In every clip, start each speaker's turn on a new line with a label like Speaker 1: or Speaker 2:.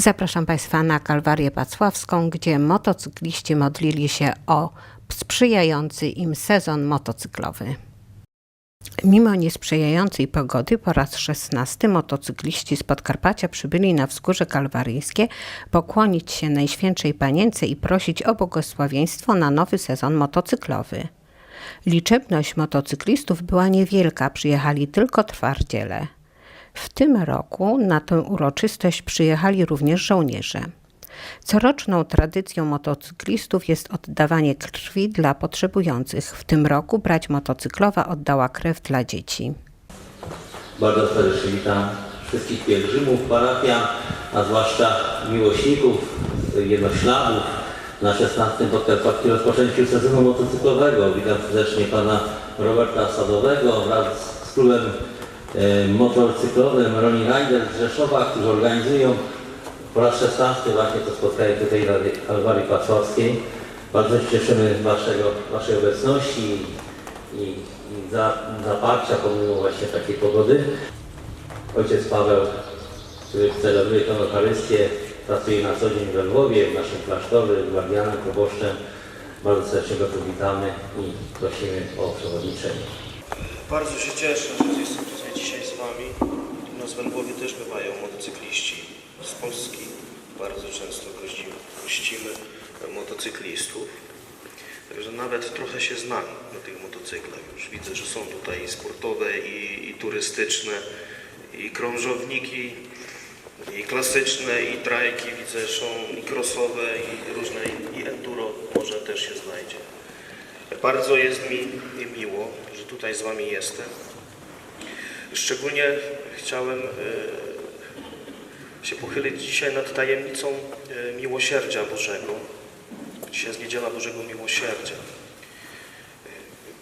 Speaker 1: Zapraszam Państwa na Kalwarię Wacławską, gdzie motocykliści modlili się o sprzyjający im sezon motocyklowy. Mimo niesprzyjającej pogody po raz szesnasty motocykliści z Podkarpacia przybyli na wzgórze kalwaryjskie pokłonić się Najświętszej Panience i prosić o błogosławieństwo na nowy sezon motocyklowy. Liczebność motocyklistów była niewielka, przyjechali tylko twardziele. W tym roku na tę uroczystość przyjechali również żołnierze. Coroczną tradycją motocyklistów jest oddawanie krwi dla potrzebujących. W tym roku brać motocyklowa oddała krew dla dzieci.
Speaker 2: Bardzo serdecznie witam wszystkich pielgrzymów, parafian, a zwłaszcza miłośników jednośladów na 16. podkarpackim rozpoczęciu sezonu motocyklowego. Witam serdecznie pana Roberta Sadowego wraz z e, motocyklowym Roni Rider z Rzeszowa, którzy organizują po raz 16 właśnie to spotkanie tutaj tej Kalwarii Wacławskiej. Bardzo się cieszymy z waszego, Waszej obecności i, i za, zaparcia pomimo właśnie takiej pogody. Ojciec Paweł, który celebruje tę Eucharystię, pracuje na co dzień we Lwowie, w naszym klasztorze, guardianem, proboszczem. Bardzo serdecznie go tu witamy i prosimy o przewodniczenie.
Speaker 3: Bardzo się cieszę, że jestem tutaj dzisiaj z Wami. U nas w Lwowie też bywają motocykliści z Polski. Bardzo często gościmy, gościmy motocyklistów. Także nawet trochę się znam na tych motocyklach. Już widzę, że są tutaj i sportowe, i, i turystyczne, i krążowniki, i klasyczne, i trajki widzę, są i crossowe, i różne, i enduro może też się znajdzie. Bardzo jest mi miło, że tutaj z Wami jestem. Szczególnie chciałem e, się pochylić dzisiaj nad tajemnicą e, miłosierdzia Bożego. Dzisiaj jest Niedziela Bożego Miłosierdzia. E,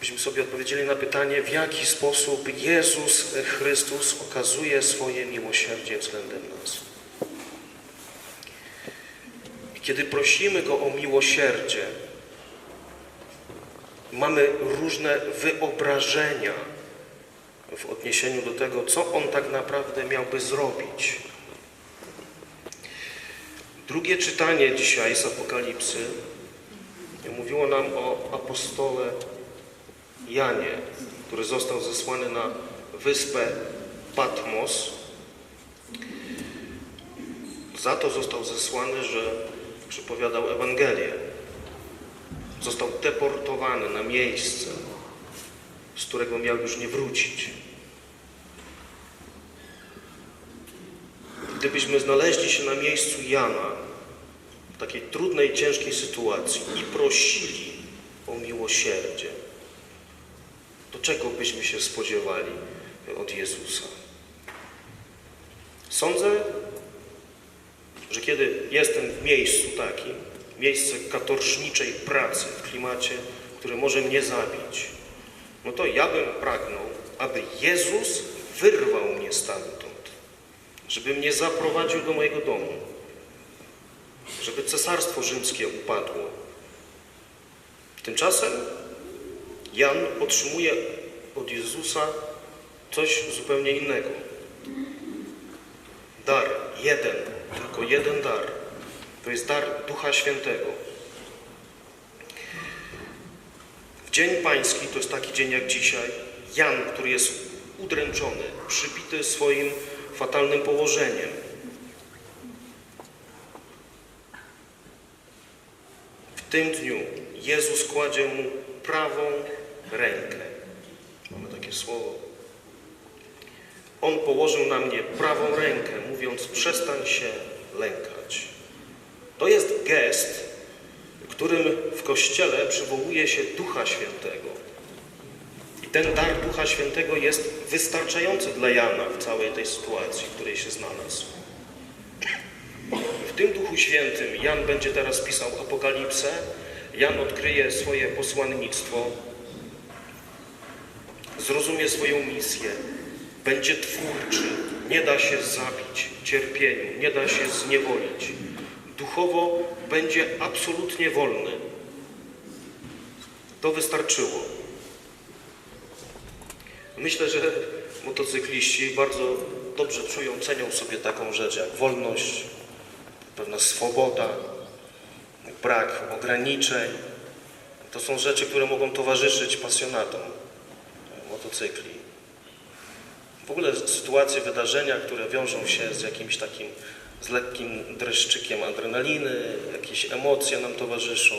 Speaker 3: Byśmy sobie odpowiedzieli na pytanie, w jaki sposób Jezus Chrystus okazuje swoje miłosierdzie względem nas. Kiedy prosimy Go o miłosierdzie, mamy różne wyobrażenia w odniesieniu do tego, co On tak naprawdę miałby zrobić. Drugie czytanie dzisiaj z Apokalipsy mówiło nam o apostole Janie, który został zesłany na wyspę Patmos. Za to został zesłany, że przepowiadał Ewangelię został deportowany na miejsce, z którego miał już nie wrócić. Gdybyśmy znaleźli się na miejscu Jana w takiej trudnej, ciężkiej sytuacji i prosili o miłosierdzie, to czego byśmy się spodziewali od Jezusa? Sądzę, że kiedy jestem w miejscu takim, miejsce katorżniczej pracy w klimacie, który może mnie zabić, no to ja bym pragnął, aby Jezus wyrwał mnie stamtąd, żeby mnie zaprowadził do mojego domu, żeby cesarstwo rzymskie upadło. Tymczasem Jan otrzymuje od Jezusa coś zupełnie innego. Dar, jeden, tylko jeden dar. To jest dar Ducha Świętego. W Dzień Pański, to jest taki dzień jak dzisiaj, Jan, który jest udręczony, przybity swoim fatalnym położeniem. W tym dniu Jezus kładzie mu prawą rękę. Mamy takie słowo. On położył na mnie prawą rękę, mówiąc: przestań się lękać. To jest gest, którym w Kościele przywołuje się Ducha Świętego. I ten dar Ducha Świętego jest wystarczający dla Jana w całej tej sytuacji, w której się znalazł. W tym Duchu Świętym Jan będzie teraz pisał Apokalipsę. Jan odkryje swoje posłannictwo, zrozumie swoją misję, będzie twórczy, nie da się zabić cierpieniu, nie da się zniewolić duchowo będzie absolutnie wolny. To wystarczyło. Myślę, że motocykliści bardzo dobrze czują, cenią sobie taką rzecz jak wolność, pewna swoboda, brak ograniczeń. To są rzeczy, które mogą towarzyszyć pasjonatom motocykli. W ogóle sytuacje, wydarzenia, które wiążą się z jakimś takim, z lekkim dreszczykiem adrenaliny, jakieś emocje nam towarzyszą.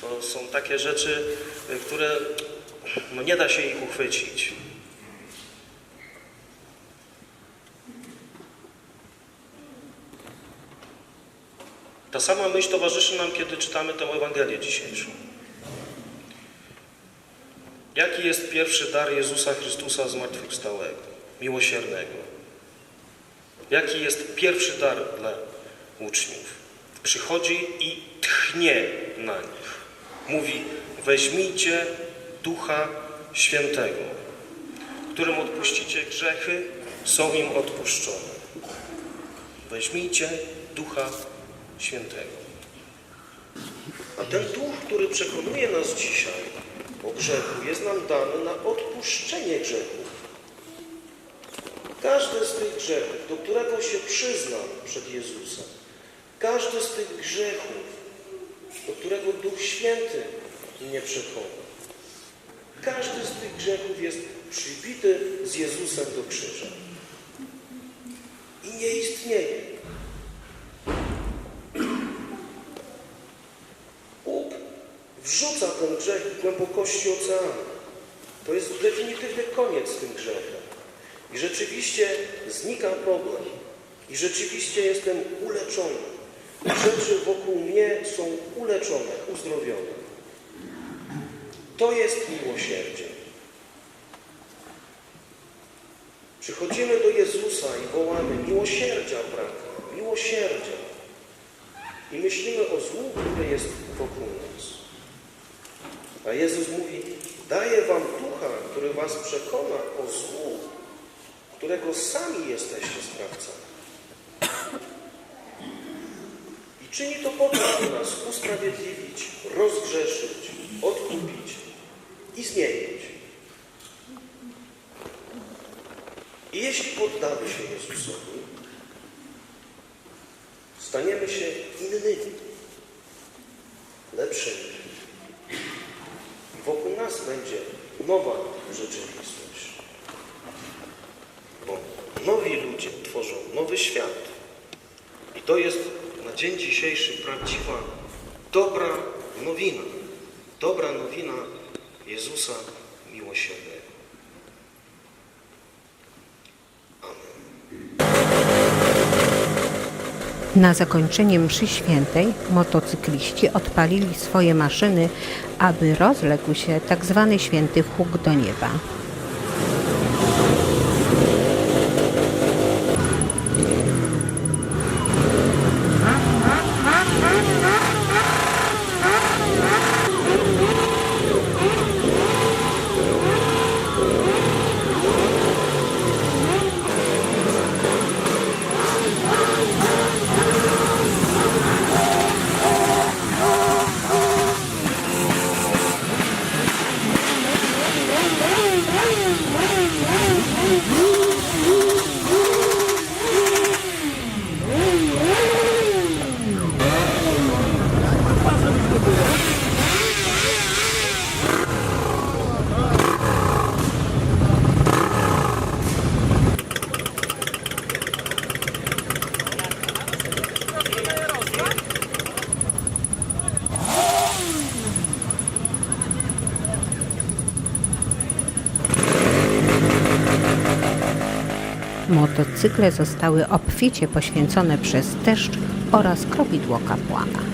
Speaker 3: To są takie rzeczy, które no nie da się ich uchwycić. Ta sama myśl towarzyszy nam, kiedy czytamy tę Ewangelię dzisiejszą. Jaki jest pierwszy dar Jezusa Chrystusa zmartwychwstałego, miłosiernego? Jaki jest pierwszy dar dla uczniów? Przychodzi i tchnie na nich. Mówi, weźmijcie Ducha Świętego, którym odpuścicie grzechy, są im odpuszczone. Weźmijcie Ducha Świętego. A ten Duch, który przekonuje nas dzisiaj o grzechu, jest nam dany na odpuszczenie grzechów. Każdy z tych grzechów, do którego się przyznam przed Jezusem, każdy z tych grzechów, do którego Duch Święty mnie przekona, każdy z tych grzechów jest przybity z Jezusem do krzyża. I nie istnieje. Bóg wrzuca ten grzech w głębokości oceanu. To jest definitywny koniec tym grzechem. I rzeczywiście znika problem. I rzeczywiście jestem uleczony. Rzeczy wokół mnie są uleczone, uzdrowione. To jest miłosierdzie. Przychodzimy do Jezusa i wołamy miłosierdzia, bracia, miłosierdzia. I myślimy o złu, które jest wokół nas. A Jezus mówi, daję wam ducha, który was przekona o złu, którego sami jesteście sprawcami. I czyni to po to, aby nas usprawiedliwić, rozgrzeszyć, odkupić i zmienić. I jeśli poddamy się Jezusowi, staniemy się innymi, lepszymi. Wokół nas będzie nowa rzeczywistość. Nowi ludzie tworzą nowy świat. I to jest na dzień dzisiejszy prawdziwa, dobra nowina. Dobra nowina Jezusa Miłosiernego.
Speaker 1: Na zakończenie mszy świętej motocykliści odpalili swoje maszyny, aby rozległ się tak zwany święty huk do nieba. Motocykle zostały obficie poświęcone przez deszcz oraz kropidło kapłana.